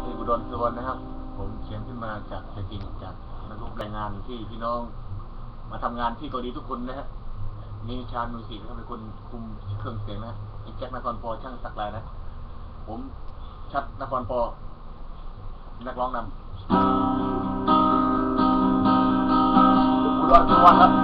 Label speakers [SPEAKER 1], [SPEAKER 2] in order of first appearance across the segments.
[SPEAKER 1] ที่อุดรสวรรค์นะครับ ผมเขียนขึ้นมาจากจริงจากนักรูปรายงานที่พี่น้อง มาทำงานที่เกาหลีทุกคนนะฮะมีชาญมูสีนะครับเป็นคนคุมเครื่องเสียงนะไอ้แจ็คนครปอช่างสักลายนะ ผมชัดนครปอนักร้องนำอุดรสวรรค์ครับ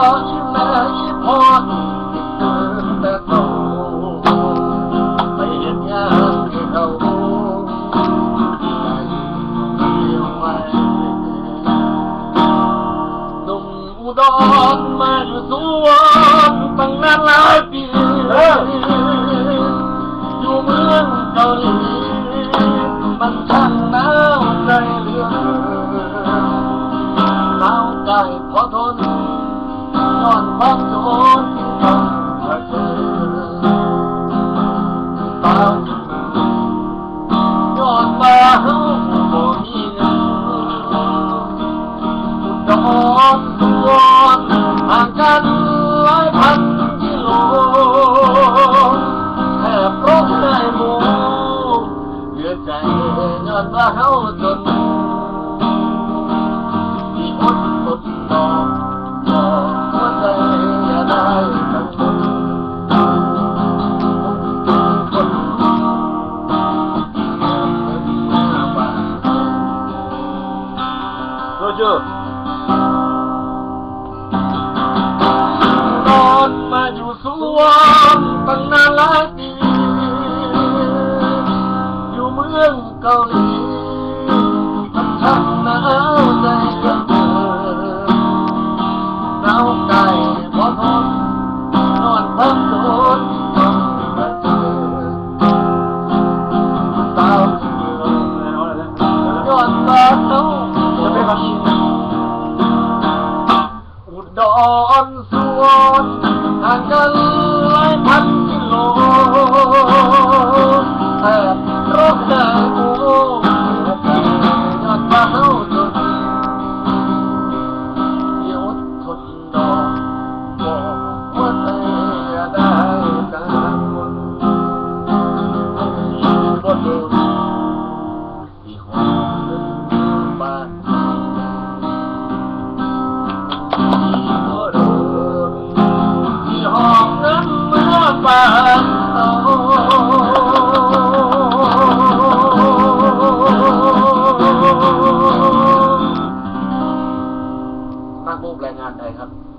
[SPEAKER 1] ดอุดรมาอยู่สวนตั้งนานหลายปีอยู่เมืองเกาหลีมันช่างหนาวใจเหลือหนาวใจพอทนย้อนความจน 罗叔。 ดอนสวนทางกันานใดครับ